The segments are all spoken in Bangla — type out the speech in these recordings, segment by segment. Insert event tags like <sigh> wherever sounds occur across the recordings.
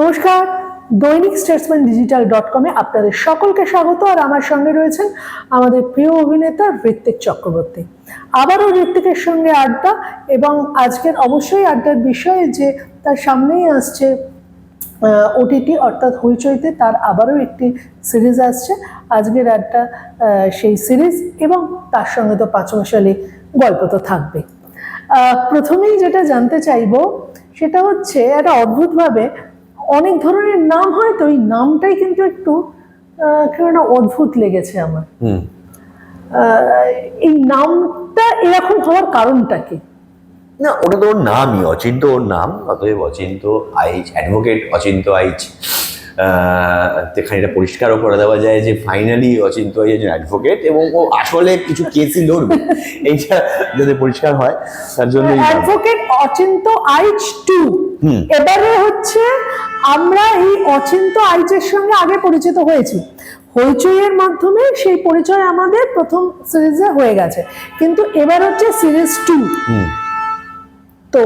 নমস্কার, দৈনিক স্টেটসম্যান ডিজিটাল ডট কমে আপনাদের সকলকে স্বাগত আর আমার সঙ্গে রয়েছেন আমাদের প্রিয় অভিনেতা ঋত্বিক চক্রবর্তী। আবারও ঋত্বিকের সঙ্গে আড্ডা এবং আজকের অবশ্যই আড্ডার বিষয়ে যে তার সামনেই আসছে ওটিটি অর্থাৎ হইচইতে তার আবারও একটি সিরিজ আসছে। আজকের আড্ডা সেই সিরিজ এবং তার সঙ্গে তো পাঁচমশালী গল্প তো থাকবে প্রথমেই যেটা জানতে চাইব সেটা হচ্ছে একটা অদ্ভুতভাবে অনেক ধরনের নাম হয় তো এই নামটাই কিন্তু একটু একটা অদ্ভুত লেগেছে আমার। হুম। এই নামটা এরকম হওয়ার কারণটা কি? না ওটা তো ওর নামই অচিন্ত ওর নাম অতএব অচিন্ত আইচ অ্যাডভোকেট অচিন্ত আইচ এখানে এটা পরিষ্কারও করে দেওয়া যায় যে ফাইনালি অচিন্ত আইচ একজন অ্যাডভোকেট এবং ও আসলে কিছু কেসই লড়বে <laughs> এইটা যাতে পরিষ্কার হয় তার জন্য অ্যাডভোকেট অচিন্ত আইচ টু। এবারে হচ্ছে আমরা এই অচিন্ত আইচের সঙ্গে আগে পরিচিত হয়েছি। হইচইয়ের মাধ্যমে সেই পরিচয় আমাদের প্রথম সিরিজে হয়ে গেছে। কিন্তু এবার হচ্ছে সিরিজ টু। তো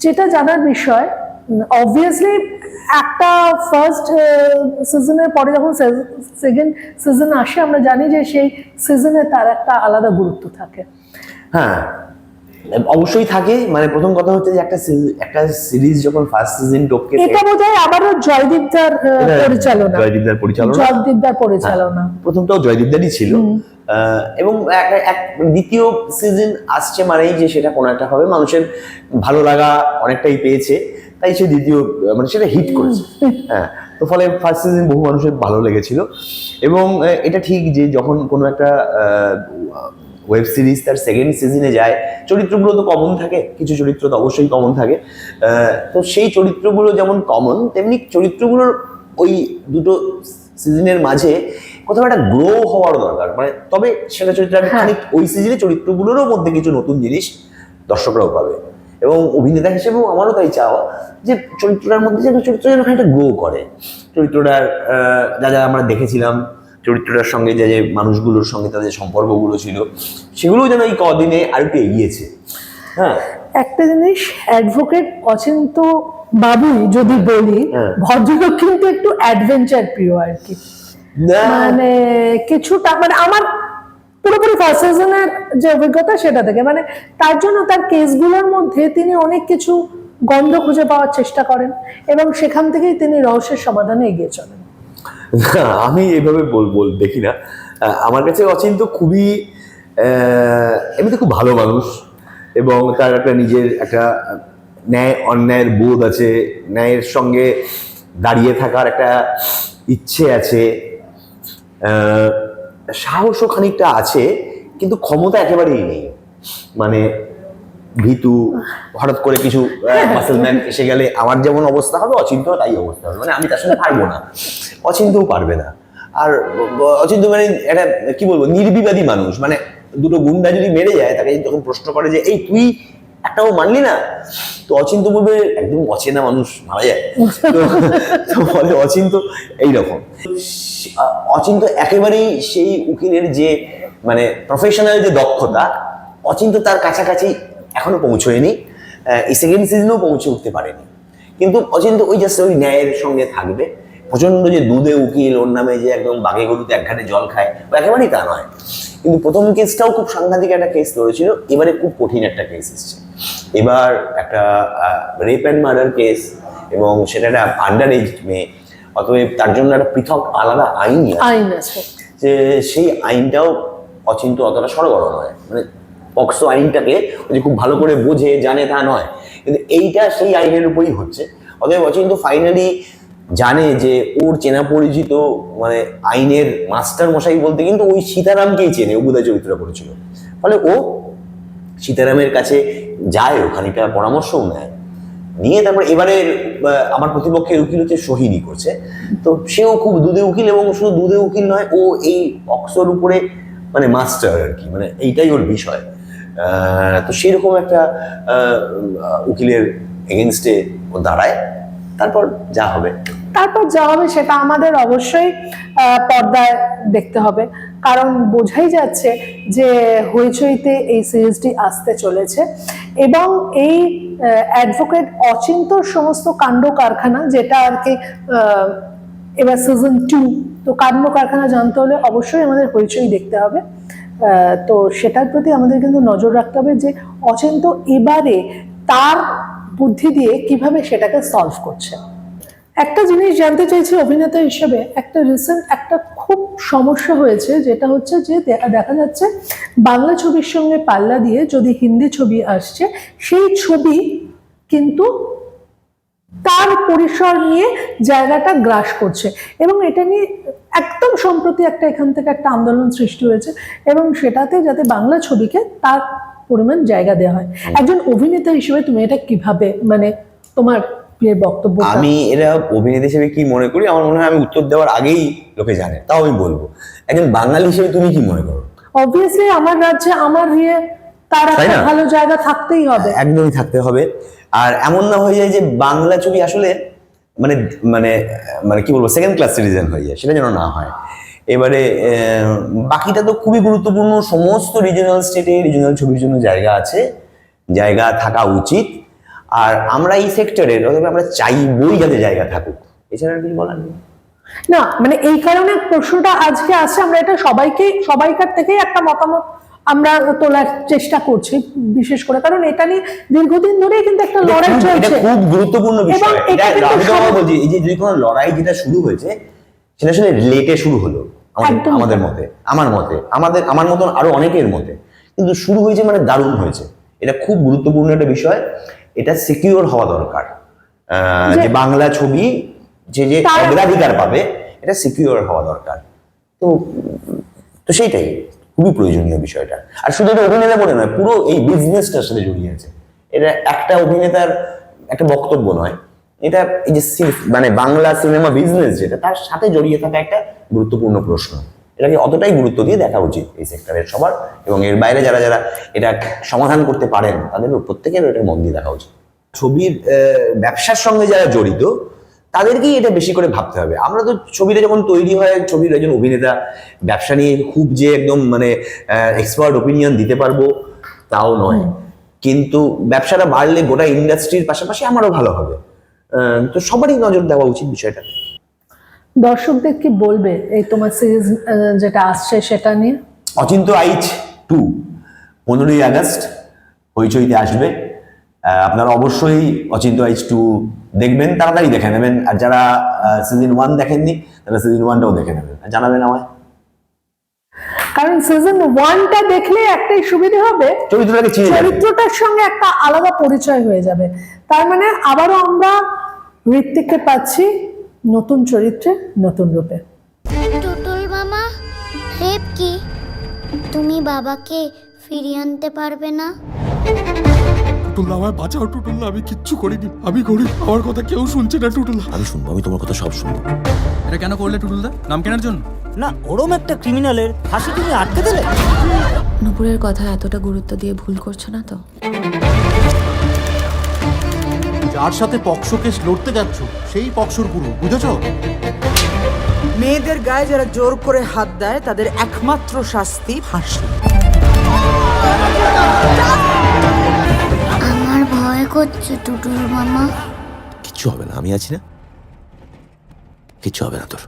যেটা জানার বিষয় অবভিয়াসলি একটা ফার্স্ট সিজনের পরে যখন সেকেন্ড সিজন আসে আমরা জানি যে সেই সিজনে তার একটা আলাদা গুরুত্ব থাকে। হ্যাঁ অবশ্যই থাকে মানে প্রথম কথা হচ্ছে যে একটা একটা সিরিজ যখন ফার্স্ট সিজন টপকে এটা বোধ হয় আবারও জয়দীপদার পরিচালনা। জয়দীপদার পরিচালনা। জয়দীপদার পরিচালনা। প্রথমটাও জয়দীপদারই ছিল। এবং এক দ্বিতীয় সিজন আসছে মানেই যে সেটা কোনো একটা হবে মানুষের ভালো লাগা অনেকটাই পেয়েছে তাই সে দ্বিতীয় মানে সেটা হিট করেছে। হ্যাঁ তো ফলে ফার্স্ট সিজন বহু মানুষের ভালো লেগেছিল। এবং এটা ঠিক যে যখন কোনো একটা ওয়েব সিরিজ তার সেকেন্ড সিজনে যায়। চরিত্রগুলো তো কমন থাকে কিছু চরিত্র তো অবশ্যই কমন থাকে। তো সেই চরিত্রগুলো যেমন কমন তেমনি চরিত্রগুলোর ওই দুটো সিজনের মাঝে কোথাও একটা গ্রো হওয়ার দরকার। মানে তবে সেটা চরিত্র হ্যাঁ। ওই সিজনে চরিত্রগুলোরও মধ্যে কিছু নতুন জিনিস দর্শকরাও পাবে। এবং অভিনেতা হিসেবেও আমারও তাই চাওয়া যে চরিত্রটার মধ্যে যেন চরিত্র যেন খানিকটা গ্রো করে। চরিত্রটার যা যা আমরা দেখেছিলাম চরিত্রটার সঙ্গে যে যে মানুষগুলোর সঙ্গে তাদের সম্পর্কগুলো ছিল সেগুলোও যেন এই কদিনে আর একটু এগিয়েছে। হ্যাঁ। একটা জিনিস অ্যাডভোকেট অচিন্ত বাবুই যদি বলি হ্যাঁ। ভদ্রলোক কিন্তু একটু অ্যাডভেঞ্চার প্রিয় আর কি। মানে কিছুটা মানে আমার পুরোপুরি ফার্স্ট সিজনের যে অভিজ্ঞতা সেটা থেকে মানে তার জন্য তার কেসগুলোর মধ্যে তিনি অনেক কিছু গন্ধ খুঁজে পাওয়ার চেষ্টা করেন এবং সেখান থেকেই তিনি রহস্যের সমাধানে এগিয়ে চলেন। আমি এভাবে বল দেখি না। আমার কাছে অচিন্ত খুবই এমনিতে খুব ভালো মানুষ এবং তার একটা নিজের একটা ন্যায়, অন্যায়ের বোধ আছে, ন্যায়ের সঙ্গে দাঁড়িয়ে থাকার একটা ইচ্ছে আছে। সাহসও খানিকটা আছে, কিন্তু ক্ষমতা একেবারেই নেই। মানে ভীতু হঠাৎ করে কিছু মাসেলম্যান <laughs> এসে গেলে আমার যেমন অবস্থা হবে অচিন্ত তাই অবস্থা হবে। মানে আমি তার সঙ্গে পারব না। অচিন্তও পারবে না। আর অচিন্ত মানে একটা কি বলব নির্বিবাদী মানুষ। মানে দুটো গুন্ডা যদি মেরে যায় তাকে যখন প্রশ্ন করে যে এই তুই একটাও মানলি না? তো অচিন্ত বলবে একদম অচেনা মানুষ মারা যায়। <laughs> তো বলে অচিন্ত এইরকম। অচিন্ত একেবারেই সেই উকিলের যে মানে প্রফেশনাল যে দক্ষতা অচিন্ত তার কাছাকাছি এখনও পৌঁছয়নি। এই সেকেন্ড সিজনেও পৌঁছে উঠতে পারেনি। কিন্তু অচিন্ত ওই জাস্ট ওই ন্যায়ের সঙ্গে থাকবে। প্রচণ্ড যে দুধে উকিল ওর নামে যে একদম বাঘে গরুতে একঘাটে জল খায় ও একেবারেই তা নয়। কিন্তু প্রথম কেসটাও খুব সাংঘাতিক একটা কেস লড়েছিল এবারে খুব কঠিন একটা কেস এসছে। এবার একটা রেপ অ্যান্ড মার্ডার কেস এবং সেটা একটা আন্ডার এজ মেয়ে অতএব তার জন্য একটা পৃথক আলাদা আইন আইন আছে। যে সেই আইনটাও অচিন্ত অতটা সরগরম নয়। মানে পক্সো আইনটাকে যে খুব ভালো করে বোঝে, জানে, তা নয়। কিন্তু এইটা সেই আইনের উপরই হচ্ছে। অতএব অচিন্ত ফাইনালি জানে যে ওর চেনা পরিচিত মানে আইনের মাস্টার মশাই বলতে কিন্তু ওই সীতারামকেই চেনে বোধহয় চরিত্র করেছিল। ফলে ও সীতারামের কাছে যায় ও খানিকটা পরামর্শও নেয়। নিয়ে তারপর এবারে আমার প্রতিপক্ষের উকিল হচ্ছে সোহিনী করছে। তো সেও খুব দুধে উকিল এবং শুধু দুধে উকিল নয়, ও এই অক্সর উপরে মানে মাস্টার আর কি মানে এইটাই ওর বিষয়। তো সেরকম একটা উকিলের এগেনস্টে ও দাঁড়ায়। তারপর যা হবে। তারপর যা হবে সেটা আমাদের অবশ্যই পর্দায় দেখতে হবে। কারণ বোঝাই যাচ্ছে যে হইচইতে এই সিরিজটি আসতে চলেছে এবং এই অ্যাডভোকেট অচিন্তর সমস্ত কাণ্ড কারখানা যেটা আর কি এবার সিজন টু তো কাণ্ড কারখানা জানতে হলে অবশ্যই আমাদের হইচই দেখতে হবে। তো সেটার প্রতি আমাদের কিন্তু নজর রাখতে হবে যে অচিন্ত এবারে তার বুদ্ধি দিয়ে কীভাবে সেটাকে সলভ করছে। একটা জিনিস জানতে চাইছি অভিনেতা হিসেবে, একটা রিসেন্ট একটা খুব সমস্যা হয়েছে, যেটা হচ্ছে যে দেখা যাচ্ছে বাংলা ছবির সঙ্গে পাল্লা দিয়ে যদি হিন্দি ছবি আসছে, সেই ছবি কিন্তু তার পরিসর নিয়ে জায়গাটা গ্রাস করছে। এবং এটা নিয়ে একদম সম্প্রতি একটা এখান থেকে একটা আন্দোলন সৃষ্টি হয়েছে এবং সেটাতে যাতে বাংলা ছবিকে তার পরিমাণ জায়গা দেওয়া হয়। একজন অভিনেতা হিসেবে তুমি এটা কীভাবে মানে তোমার বক্তব্য আমি এরা অভিনেতা হিসেবে কি মনে করি? আমার মনে হয় আমি উত্তর দেওয়ার আগেই লোকে জানে তাও আমি বলব। একজন বাঙালি হিসেবে তুমি কি মনে করো? অবভিয়াসলি আমার রাজ্যে আমার ইয়ে তার একটা ভালো জায়গা থাকতেই হবে। একদমই থাকতে হবে। আর এমন না হয়ে যায় যে বাংলা ছবি আসলে মানে মানে মানে কি বলব সেকেন্ড ক্লাস সিটিজেন হয়ে যায়, সেটা যেন না হয়। এবারে বাকিটা তো খুবই গুরুত্বপূর্ণ, সমস্ত রিজনাল স্টেটে রিজনাল ছবির জন্য জায়গা আছে, জায়গা থাকা উচিত। আর আমরা এই সেক্টরের আমরা চাইবই যাতে জায়গা থাকুক, এছাড়া আর কিছু বলার নেই। না মানে এই কারণে প্রশ্নটা আজকে আসছে আমরা এটা সবাইকে, সবাইকার থেকেই একটা মতামত আমরা তোলার চেষ্টা করছি বিশেষ করে কারণ এটা নিয়ে দীর্ঘদিন ধরেই কিন্তু একটা লড়াই চলছে। খুব গুরুত্বপূর্ণ বিষয়। বলছি এই যে যদি কোনো লড়াই যেটা শুরু হয়েছে সেটা আসলে লেটে শুরু হলো আমাদের মতে আমার মতে আমাদের আমার মতন আরও অনেকের মতে। কিন্তু শুরু হয়েছে মানে দারুণ হয়েছে। এটা খুব গুরুত্বপূর্ণ একটা বিষয়। এটা সিকিউর হওয়া দরকার। যে বাংলা ছবি যে যে অগ্রাধিকার পাবে এটা সিকিউর হওয়া দরকার। তো তো সেইটাই। খুবই প্রয়োজনীয় বিষয়টা। আর শুধু এটা অভিনেতা বলে নয়, পুরো এই বিজনেসটার সাথে জড়িয়ে আছে। এটা একটা অভিনেতার একটা বক্তব্য নয়, এটা এই যে মানে বাংলা সিনেমা বিজনেস যেটা, তার সাথে জড়িয়ে থাকা একটা গুরুত্বপূর্ণ প্রশ্ন। এটাকে অতটাই গুরুত্ব দিয়ে দেখা উচিত এই সেক্টরের সবার, এবং এর বাইরে যারা যারা এটা সমাধান করতে পারেন তাদের প্রত্যেকের এটা মন দিয়ে দেখা উচিত। ছবির ব্যবসার সঙ্গে যারা জড়িত তাদেরকেই এটা বেশি করে ভাবতে হবে। আমরা তো ছবিটা যখন তৈরি হয় ছবির একজন অভিনেতা ব্যবসা নিয়ে খুব যে একদম মানে এক্সপার্ট ওপিনিয়ন দিতে পারব তাও নয়। কিন্তু ব্যবসাটা বাড়লে গোটা ইন্ডাস্ট্রির পাশাপাশি আমারও ভালো হবে। তো সবারই নজর দেওয়া উচিত বিষয়টা। দর্শকদের কি বলবে এই তোমার সিরিজ যেটা আসছে সেটা নিয়ে? অচিন্ত আইচ টু পনেরোই আগস্ট হইচইতে আসবে। আপনারা অবশ্যই অচিন্ত আইচ টু দেখবেন তাড়াতাড়ি দেখে নেবেন। আর যারা সিজন ওয়ান দেখেননি তারা সিজন ওয়ানটাও দেখে নেবেন। জানাবেন আমায়। কারণ সিজন ওয়ানটা দেখলে একটাই সুবিধা হবে চরিত্রটাকে চিনে চরিত্রটার সঙ্গে একটা আলাদা পরিচয় হয়ে যাবে। তার মানে আবারও আমরা ঋত্বিককে পাচ্ছি নতুন চরিত্রে নতুন রূপে। টুটুল মামা রেপ কি? তুমি বাবাকে ফিরিয়ে আনতে পারবে না? টুটুল্লা আমায় বাঁচাও টুটুল্লা আমি কিচ্ছু করিনি আমি গরিব আমার কথা কেউ শুনছে না টুটুল্লা। আমি শুনব আমি তোমার কথা সব শুনব। এটা কেন করলে টুটুলদা? নাম কেনার জন্য? না ওরম একটা ক্রিমিনালের ফাঁসি তুমি আটকে দিলে। নুপুরের কথা এতটা গুরুত্ব দিয়ে ভুল করছ না তো? যার সাথে পক্সো কেস লড়তে যাচ্ছ সেই পক্সোর গুরু বুঝেছ? মেয়েদের গায়ে যারা জোর করে হাত দেয় তাদের একমাত্র শাস্তি ফাঁসি। করছে টুটুল মামা। কিচ্ছু হবে না আমি আছি না। কিচ্ছু হবে না তোর।